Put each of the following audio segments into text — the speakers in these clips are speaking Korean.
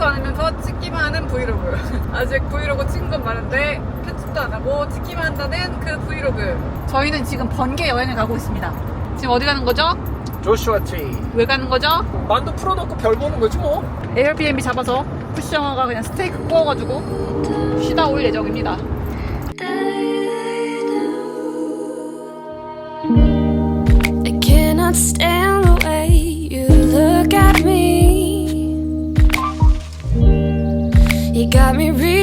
편집도 안 하면서 찍기만 하는 브이로그. 아직 브이로그 찍은 건 많은데 편집도 안 하고 찍기만 한다는 그 브이로그. 저희는 지금 번개 여행을 가고 있습니다. 지금 어디 가는 거죠? 조슈아 트리 왜 가는 거죠? 만두 풀어놓고 별 보는 거지 뭐 에어비앤비 잡아서 쿠시영어가 그냥 스테이크 구워가지고 쉬다 올 예정입니다.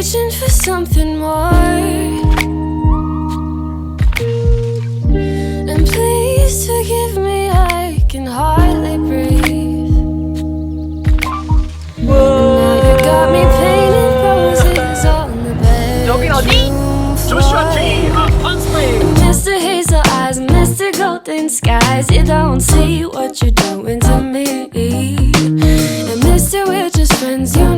reaching for something more. And please forgive me, I can hardly breathe. Now you got me painting roses on the bed. 여긴 어디? 조슈아 트리 펀스프링 Mr. Hazel eyes, Mr. Golden skies. You don't see what you're doing to me. And Mr. We're just friends. You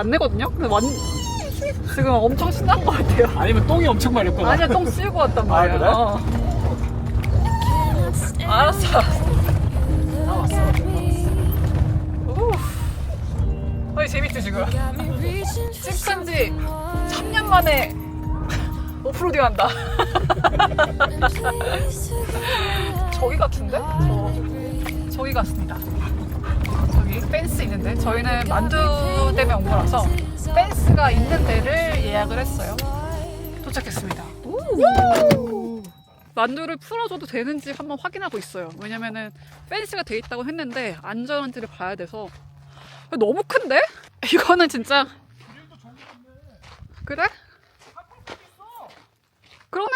안 내거든요. 근데 완 지금 엄청 신난 것 같아요. 아니면 똥이 엄청 마렵거나 아니야 똥 씌우고 왔단 말이야. 아, 그래? 어. 알았어. 알았어. 우. 어이 재밌지 지금. 찝산 지 3년 만에 오프로딩 한다. 저기 같은데? 저, 저기 같습니다. 저기 펜스 있는데 저희는 만두 때문에 온 거라서 펜스가 있는 데를 예약을 했어요. 도착했습니다. 만두를 풀어줘도 되는지 한번 확인하고 있어요. 왜냐면은 펜스가 돼 있다고 했는데 안전한지를 봐야 돼서 너무 큰데? 이거는 진짜 그래? 그러네?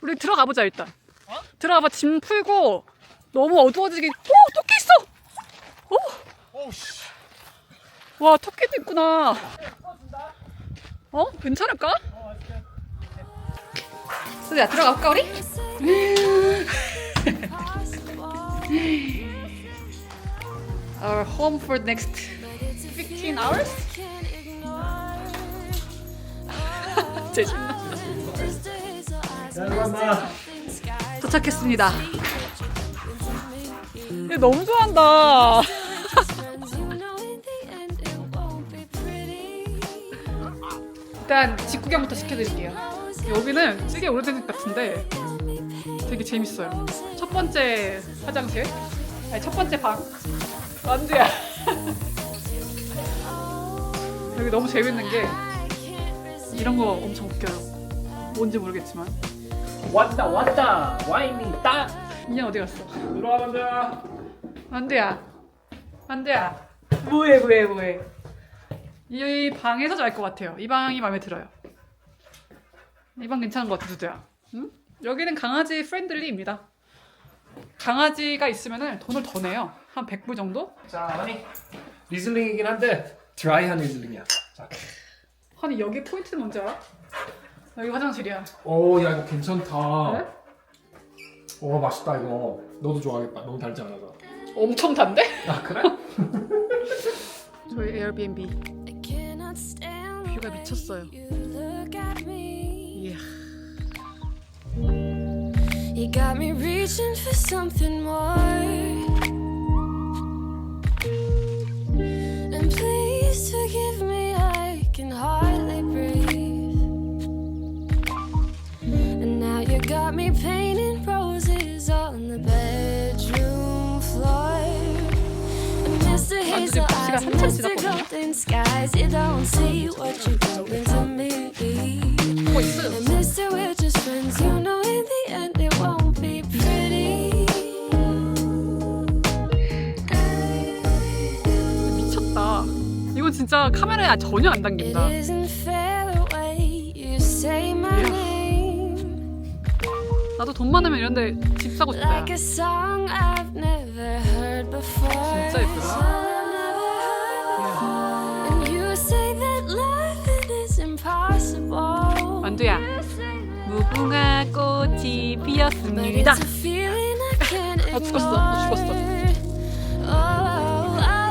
우리 들어가 보자 일단. 들어가봐 짐 풀고 너무 어두워지기. 오 토끼. 오. 오우씨 와 토끼도 있구나. 어? 괜찮을까? 수야 들어가 볼까 우리? Our home for next 15 hours? 제 신나. 잘한다 도착했습니다. 얘 너무 좋아한다. 일단 집 구경부터 시켜드릴게요. 여기는 되게 오래된 것 같은데 되게 재밌어요. 첫 번째 화장실, 아니 첫 번째 방. 만두야. 여기 너무 재밌는 게 이런 거 엄청 웃겨요. 뭔지 모르겠지만 왔다 왔다 와인이 딱 인연 어디 갔어? 들어와 만두야 만두야, 만두야. 뭐해 뭐해 뭐해. 이 방에서 잘 것 같아요. 이 방이 마음에 들어요. 이 방 괜찮은 것 같아, 두두야. 응? 여기는 강아지 프렌들리입니다. 강아지가 있으면 돈을 더 내요. 한 100불 정도? 자 아니 리즐링이긴 한데 드라이한 리즐링이야 자. 아니 여기 포인트는 뭔지 알아? 여기 화장실이야. 오 야 이거 괜찮다 그래? 오 맛있다 이거 너도 좋아하겠다 너무 달지 않아서 엄청 단데? 아 그래? 저희 에어비앤비 뷰가 미쳤어요. 이야. You got me reaching for something more. Golden skies, you don't see what you're doing to me. 뭐? And Mr. We're just friends, you know in the end it won't be pretty. 미쳤다. 이건 진짜 카메라에 전혀 안 It 담긴다. isn't fair the way you say my name. 나도 돈 많으면 이런데 집 사고 싶다. Like a song I've never heard before. 진짜 예쁘다. 만두야, 무궁화 꽃이 피었습니다. 아, 죽었어. 아, 죽었어. Oh, oh.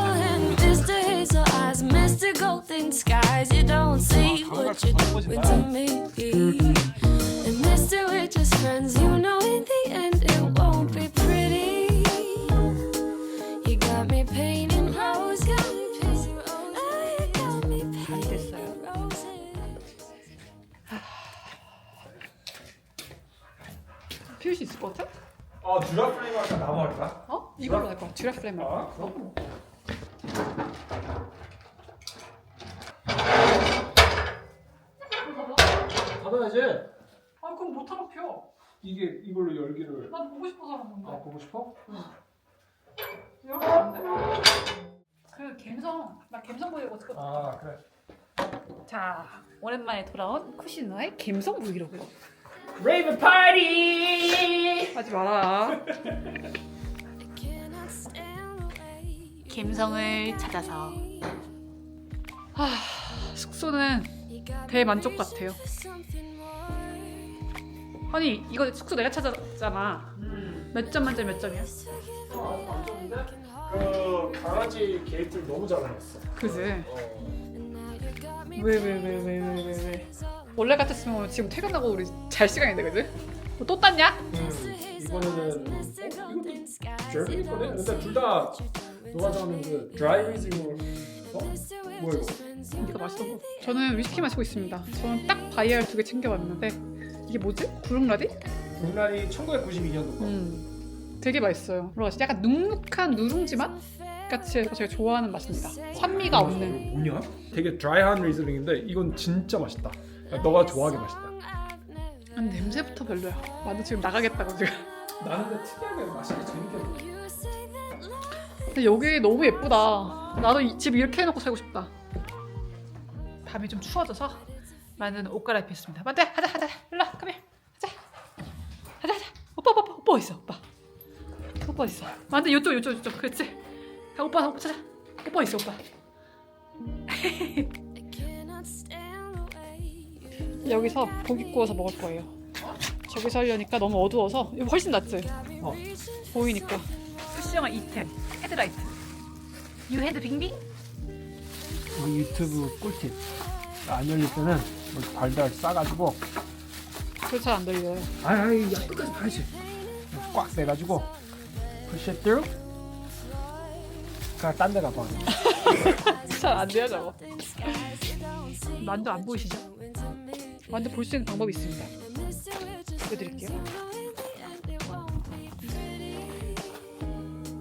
Golden skies. You don't see what you're doing to me. And Mr. We're just friends. You know, in the end, 할 거야. 듀라 플레임. 아, 어. 닫아야지. 아, 그럼 못하면 펴. 이게 이걸로 열기를 난 보고 싶어서 하는 건데. 아 보고 싶어? 이렇게 안 돼. 그 감성, 나 감성 보이고 어떻게? 아 그래. 자, 오랜만에 돌아온 쿠시노의 감성 브이로그. 레이브 파티. 하지 마라. 감성을 찾아서. 아, 숙소는 대만족 같아요. 아니 이거 숙소 내가 찾았잖아. 몇점 만점 몇 점이야? 어, 만점인데? 그 강아지 게이트를 너무 잘 해놨어. 그지? 어. 왜왜 왜 왜 왜 왜 왜? 원래 같았으면 지금 퇴근하고 우리 잘 시간인데 그지? 뭐또 땄냐? 음, 이거는 어? 이것도. 제르미 거네? 근데 둘다 너가 좋아하는 그 드라이 리징으로 어? 뭐야 이거? 이거 맛있던 거. 저는 위스키 마시고 있습니다. 저는 딱 바이알 두 개 챙겨왔는데 이게 뭐지? 구름라디? 북날이 1992년도 거. 음, 되게 맛있어요. 뭐라 하지? 약간 눅눅한 누룽지 맛 같이 해서 제가 좋아하는 맛입니다. 산미가 없는. 이거 뭐냐? 되게 드라이한 리즐링인데 이건 진짜 맛있다. 야, 너가 좋아하게 맛있다. 냄새부터 별로야. 나도 지금 나가겠다고 지금. 나는 근데 특이하게 맛있게 재밌게 먹어. 근데 여기 너무 예쁘다. 나도 이 집 이렇게 해놓고 살고 싶다. 밤이 좀 추워져서 만두는 옷 갈아입혔습니다. 만두 하자 하자 일로 와 come here. 하자 하자 오빠 오빠 오빠 오빠 있어 오빠 오빠 있어 만두 이쪽 이쪽 이쪽 그렇지 자, 오빠 오빠 찾아 오빠 있어 오빠 여기서 고기 구워서 먹을 거예요. 저기서 하려니까 너무 어두워서 이거 훨씬 낫지? 어. 보이니까. 수시영아 이템 헤드라이트. 유 헤드 빙빙? 우리 유튜브 꿀팁. 안 열릴 때는 이렇게 달달 싸가지고 그거 잘안 들려요. 아니 아니 야 끝까지 봐야지. 꽉 내가지고 push it through. 그냥 딴 데 가봐. 잘 안 돼요 저거. 만두 안 보이시죠? 만두 볼수 있는 방법이 있습니다. 보여드릴게요.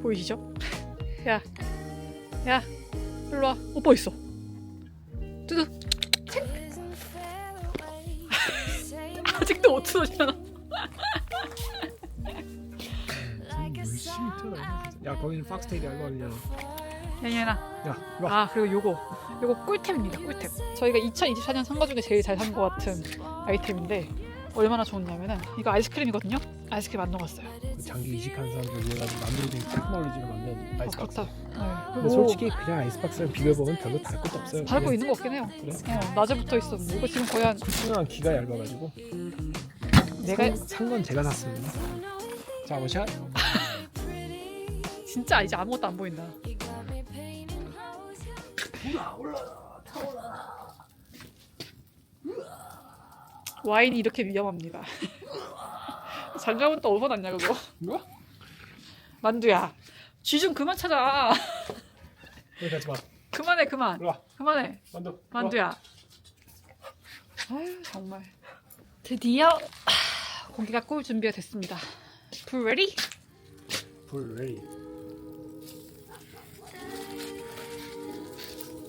보이시죠? 야, 야, 일로 와. 오빠 있어. 뚜두. 아직도 5초잖아. 열심히 틀어. 야 거기는 팍스테이크 알고 알려. 야야나. 야 이리 와. 아 그리고 요거 요거 꿀템입니다 꿀템 저희가 2024년 산 거 중에 제일 잘 산 거 같은 아이템인데 얼마나 좋냐면은 이거 아이스크림이거든요 아이스크림 안 녹았어요 장기 이식한 사람들 위해 가지고 만들어진 테크놀로지로 만든 아 아이스박스. 그렇다 네. 근데 솔직히 그냥 아이스박스랑 비벼보면 별로 다를 것도 없어요. 밟고 있는 거 없긴 해요 그래? 어, 낮에 붙어 있었는데 이거 지금 거의 한 쿠션이랑 기가 얇아가지고 내가 산 건 제가 샀습니다. 자 원샷. 진짜 이제 아무것도 안 보인다 와인이 이렇게 위험합니다 장갑은 또 어디서 났냐 그거? 만두야 쥐 좀 그만 찾아 여기 가지 마. 그만해 그만 와. 그만해 만두. 만두야. 아유 정말. 드디어 하, 고기가 구울 준비가 됐습니다. 불 ready? 불 레이.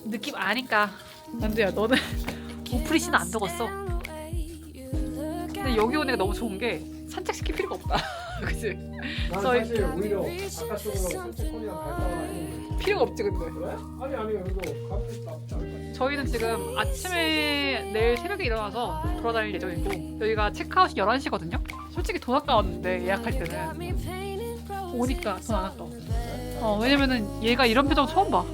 느낌 아니까. 만두야 너는 오프리시는 안 적었어. 근데 여기 오니까 너무 좋은 게 산책시킬 필요가 없다. 그치? 난 저희- 사실 오히려 바깥쪽으로 세코니랑 발가락이 필요가 없지 근데. 그래? 아니 아니 여기도 가면 나쁘지 않을 저희는 지금 아침에 내일 새벽에 일어나서 돌아다닐 예정이고 여기가 체크아웃이 11시거든요. 솔직히 돈 아까웠는데 예약할 때는 오니까 돈 안 아까워. 어 왜냐면은 얘가 이런 표정 처음 봐.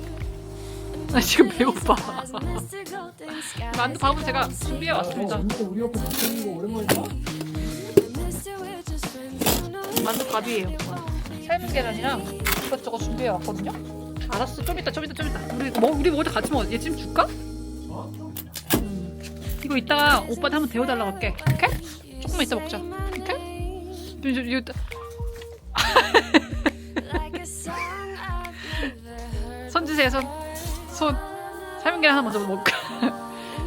나 지금 배고파. 만두 밥은 제가 준비해 왔습니다. 어, 우리 옆에 거 오랜만이다. 만두 밥이에요. 삶은 계란이랑 이것저것 준비해 왔거든요. 알았어, 좀 이따, 좀 이따, 좀 이따. 우리 뭐 우리 뭐다 같이 먹어. 얘 지금 줄까? 음. 이거 이따가 오빠한테 한번 데워달라고 할게. 오케이? 조금만 이따 먹자. 오케이? 이거, 이거 손 주세요, 손. 손. 삶은 계란 하나 먼저 먹을까?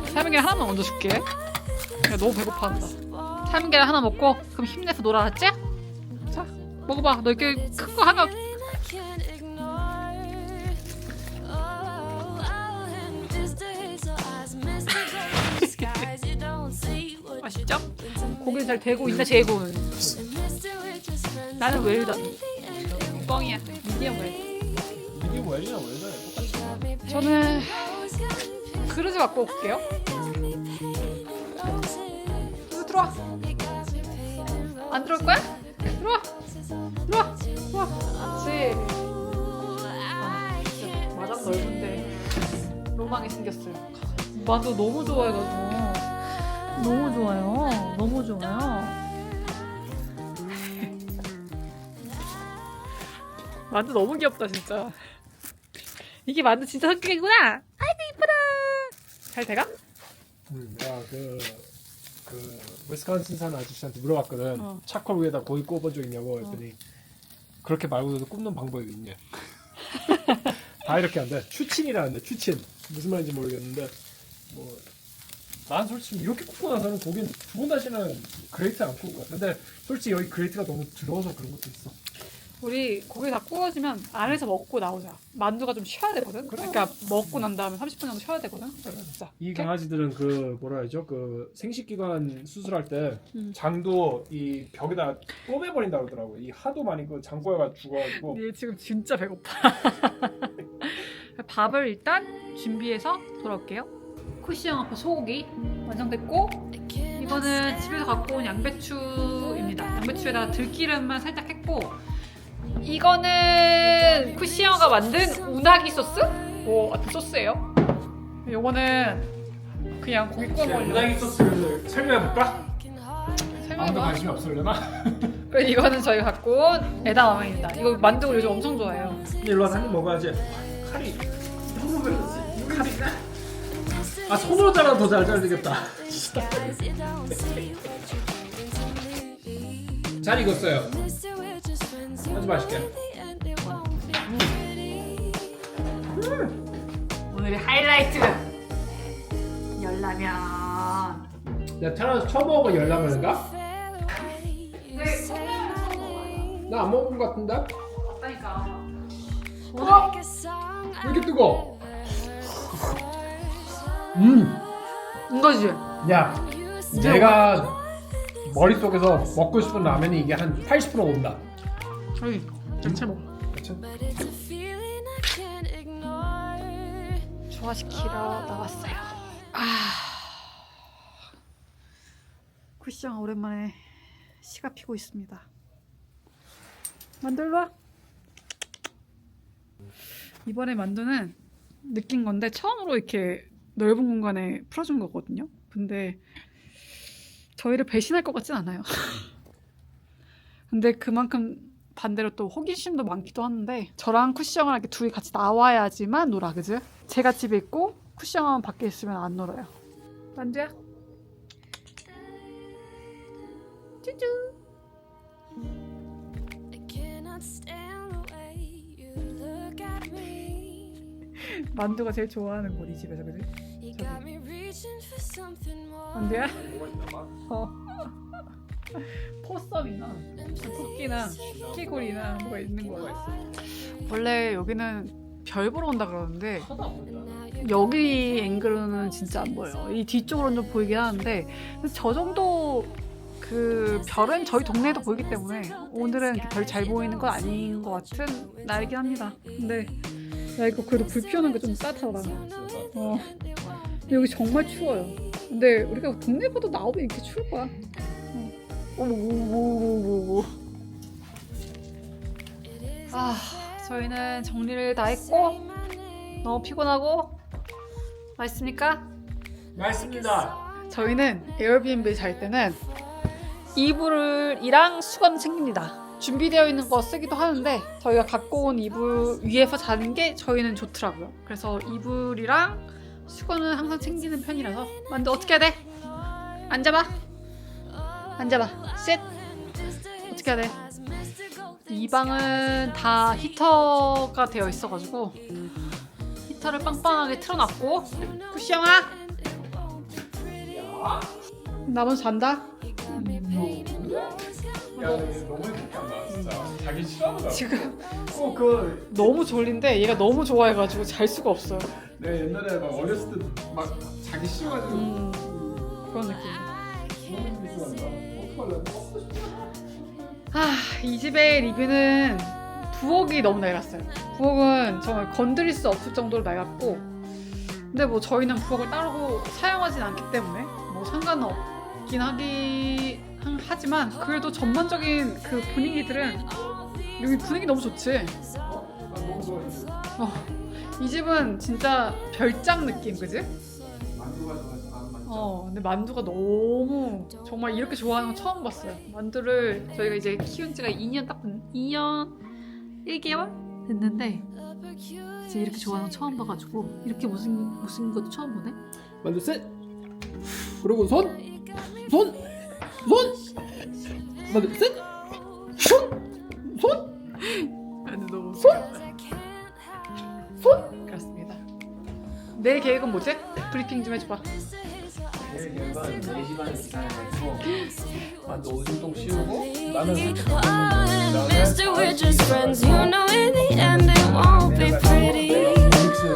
삶은 계란 하나만 먼저 줄게. 야, 너무 배고파한다. 삶은 계란 하나 먹고 그럼 힘내서 놀아, 알았지? 자, 먹어봐. 너 이렇게 큰 거 하나 맛있죠? 고기는 잘 되고 있나 제고는 나는 웰다 뻥이야 미디엄 웰 이게 웰이나 웰이나 똑같이. 저는 그릇을 갖고 올게요 들어와 안 들어올 거야? 들어와 들어와 들어와 그렇지 아, 진짜 마당 넓은데 로망이 생겼어요. 만두 너무 좋아해가지고 너무 좋아요. 너무 좋아요. 만두 너무 귀엽다 진짜. 이게 만두 진짜 성격이구나. 아이고 이쁘다. 잘 돼가? 음, 내가 그, 그, 위스콘신 사는 아저씨한테 물어봤거든. 어. 차콜 위에다 고기 꼽은 적 있냐고 했더니, 그렇게 말고도 굽는 방법이 있냐. 다 이렇게 한대. 추친이라는데, 추친. 무슨 말인지 모르겠는데, 뭐, 난 솔직히 이렇게 굽고 나서는 고기는 두 번 다시는 그레이트 안 거야. 근데 솔직히 여기 그레이트가 너무 들어서 그런 것도 있어. 우리 고기 다 구워지면 안에서 먹고 나오자 만두가 좀 쉬어야 되거든 그러니까 먹고 난 다음에 30분 정도 쉬어야 되거든 진짜 이 오케이? 강아지들은 그 뭐라 하죠? 그 생식기관 수술할 때 음. 장도 이 벽에다 꼬매버린다 그러더라고. 이 하도 많이 그 장꼬여가 죽어가지고. 얘 지금 진짜 배고파 밥을 일단 준비해서 돌아올게요 쿠시형 아빠 소고기 완성됐고 이거는 집에서 갖고 온 양배추입니다. 양배추에다가 들기름만 살짝 했고 이거는 쿠시형가 만든 우나기 소스? 뭐 같은 소스예요. 요거는 그냥 고기 구워 먹으려고. 우나기 소스를 설명해볼까? 아무도 설명해봐. 관심이 없으려나? 그리고 이거는 저희가 갖고 온 에다마면입니다. 이거 만두 요즘 엄청 좋아해요. 일로 와서 한입 먹어야지. 칼이 너무. 칼이. 아 손으로 잘라도 더잘 잘리겠다. 잘 익었어요. 아주 맛있게. 오늘의 하이라이트 열라면. 내가 태어나서 처음 먹어본 열라면인가? 네, 나안 먹은 것 같은데? 맞다니까. 어? 왜 이렇게 뜨거? 음, 이거지. 야, 내가 머릿속에서 먹고 싶은 라면이 이게 한 80% 온다. 저기 전체 먹어. 그치? 소화시키러 나왔어요. 아, 쿠시장 오랜만에 시가 피고 있습니다. 만들러 와. 이번에 만두는 느낀 건데 처음으로 이렇게 넓은 공간에 풀어준 거거든요. 근데 저희를 배신할 것 같진 않아요. 근데 그만큼 반대로 또 호기심도 많기도 한데 저랑 쿠시형을 이렇게 둘이 같이 나와야지만 놀아, 그지? 제가 집에 있고 쿠시형은 밖에 있으면 안 놀아요. 만두야. 쭈쭈. 만두가 제일 좋아하는 곳 이 집에서, 그지? 만두야? 어. 포섭이나 토끼나 끼고리나 뭐가 있는 거야. 원래 여기는 별 보러 온다 그러는데 여기 앵글로는 진짜 안 보여요. 이 뒤쪽으로는 좀 보이긴 하는데 저 정도 그 별은 저희 동네에도 보이기 때문에 오늘은 별 잘 보이는 건 아닌 것 같은 날이긴 합니다. 근데 야 이거 그래도 불 피우는 게좀 따뜻하다. 어. 근데 여기 정말 추워요. 근데 우리가 동네보다 나오면 이렇게 추울 거야. 어. 오오오오오. 아, 저희는 정리를 다 했고 너무 피곤하고 맛있습니까? 맛있습니다. 저희는 에어비앤비 잘 때는 이불이랑 수건 챙깁니다. 준비되어 있는 거 쓰기도 하는데 저희가 갖고 온 이불 위에서 자는 게 저희는 좋더라고요. 그래서 이불이랑 수건은 항상 챙기는 편이라서 만두 어떻게 해야 돼? 앉아봐. 앉아봐. 셋. 어떻게 해야 돼? 이 방은 다 히터가 되어 있어가지고 히터를 빵빵하게 틀어놨고 쿠시영아 나 먼저 잔다. 야, 너무 행복하다, 진짜. 자기 싫어한다. 지금 어, 그, 너무 졸린데 얘가 너무 좋아해가지고 잘 수가 없어요. 내가 옛날에 막 어렸을 때 막 자기 싫어가지고. 음, 그런 느낌. 너무 좋아한다. 어떡하려고? 아, 이 집의 리뷰는 부엌이 너무 낡았어요. 부엌은 정말 건드릴 수 없을 정도로 낡았고, 근데 뭐 저희는 부엌을 따로 사용하진 않기 때문에 뭐 상관은 없긴 하기 한- 하지만 그래도 전반적인 그 분위기들은 여기 분위기 너무 좋지. 어, 이 집은 진짜 별장 느낌, 그지? 어, 근데 만두가 너무 정말 이렇게 좋아하는 건 처음 봤어요. 만두를 저희가 이제 키운 지가 2년 딱 2년 1개월 됐는데 이제 이렇게 좋아하는 건 처음 봐가지고 이렇게 못생 못생긴 것도 처음 보네. 만두 셋. 그리고 손, 손, 손. 만두 셋. 내 계획은 뭐지? 브리핑 좀 해줘봐. 계획은 4시간을 기다려가지고 만두 오줌통 씌우고 나는 Oh, Mister, we're just friends. You know, in the end, it won't be pretty. 믹스